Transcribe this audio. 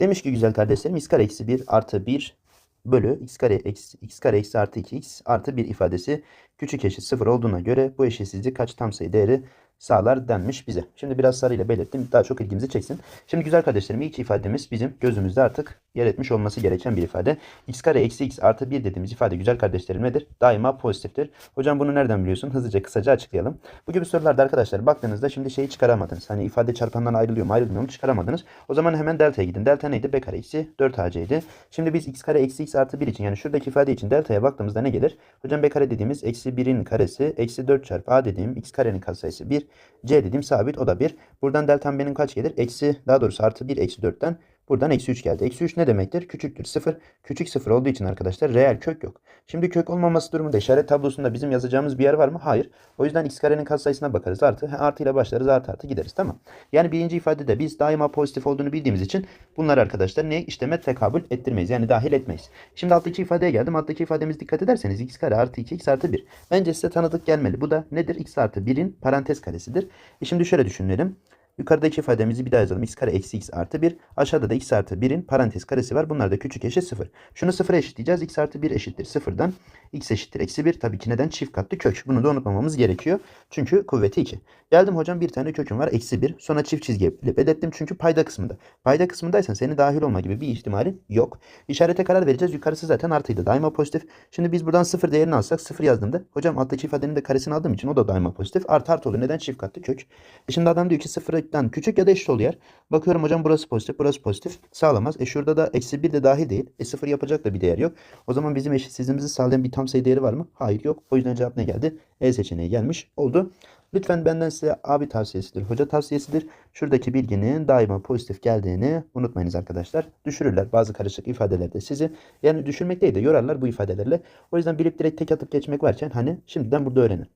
Demiş ki güzel kardeşlerim x kare eksi 1 artı 1 bölü x kare eksi, x kare eksi artı 2x artı 1 ifadesi küçük eşit 0 olduğuna göre bu eşitsizlik kaç tam sayı değeri sağlar denmiş bize. Şimdi biraz sarıyla belirttim. Daha çok ilgimizi çeksin. Şimdi güzel kardeşlerim ilk ifademiz bizim gözümüzde artık yer etmiş olması gereken bir ifade. x kare eksi x artı 1 dediğimiz ifade güzel kardeşlerim nedir? Daima pozitiftir. Hocam bunu nereden biliyorsun? Hızlıca kısaca açıklayalım. Bu gibi sorularda arkadaşlar baktığınızda şimdi şeyi çıkaramadınız. Hani ifade çarpandan ayrılıyor mu ayrılmıyor mu çıkaramadınız. O zaman hemen delta'ya gidin. Delta neydi? b kare eksi 4ac'ydi. Şimdi biz x kare eksi x artı 1 için yani şuradaki ifade için delta'ya baktığımızda ne gelir? Hocam b kare dediğimiz eksi 1'in karesi eksi 4 çarpı a dediğim x karenin katsayısı 1. c dediğim sabit o da 1. Buradan deltam benim kaç gelir? Eksi daha doğrusu artı 1 eksi 4'ten Buradan eksi 3 geldi. Eksi 3 ne demektir? Küçüktür. 0. Küçük 0 olduğu için arkadaşlar reel kök yok. Şimdi kök olmaması durumunda işaret tablosunda bizim yazacağımız bir yer var mı? Hayır. O yüzden x karenin katsayısına bakarız. Artı, artı ile başlarız. Artı artı gideriz. Tamam. Yani birinci ifadede biz daima pozitif olduğunu bildiğimiz için bunlar arkadaşlar ne? işleme tekabül ettirmeyiz. Yani dahil etmeyiz. Şimdi alttaki ifadeye geldim. Alttaki ifademiz dikkat ederseniz x kare artı 2 x artı 1. Bence size tanıdık gelmeli. Bu da nedir? x artı 1'in parantez karesidir. E şimdi şöyle düşünelim. Yukarıdaki ifademizi bir daha yazalım. x kare eksi x artı 1. Aşağıda da x artı 1'in parantez karesi var. Bunlar da küçük eşit 0. Şunu 0'a eşitleyeceğiz. x artı 1 eşittir 0'dan. x eşittir eksi 1. Tabii ki neden? Çift katlı kök. Bunu da unutmamamız gerekiyor. Çünkü kuvveti 2. Geldim hocam bir tane köküm var. Eksi 1. Sonra çift çizgiyle belirttim. Çünkü payda kısmında. Payda kısmındaysan senin dahil olma gibi bir ihtimalin yok. İşarete karar vereceğiz. Yukarısı zaten artıydı. Daima pozitif. Şimdi biz buradan 0 değerini alsak 0 yazdığımda hocam alttaki ifadenin de karesini aldığım için o da daima pozitif. Artı artı oluyor. Neden? Çift katlı kök. E şimdi adam diyor ki 0'dan küçük ya da eşit ol yer. Bakıyorum hocam burası pozitif, burası pozitif. Sağlamaz. E şurada da eksi 1 de dahil değil. E 0 yapacak da bir değer yok. O zaman bizim eşitsizliğimizi sağlayan bir tam sayı değeri var mı? Hayır yok. O yüzden cevap ne geldi? E seçeneği gelmiş oldu. Lütfen benden size abi tavsiyesidir, hoca tavsiyesidir. Şuradaki bilginin daima pozitif geldiğini unutmayınız arkadaşlar. Düşürürler bazı karışık ifadelerde sizi. Yani düşürmek değil de yorarlar bu ifadelerle. O yüzden bilip direkt tek atıp geçmek varken hani şimdiden burada öğrenin.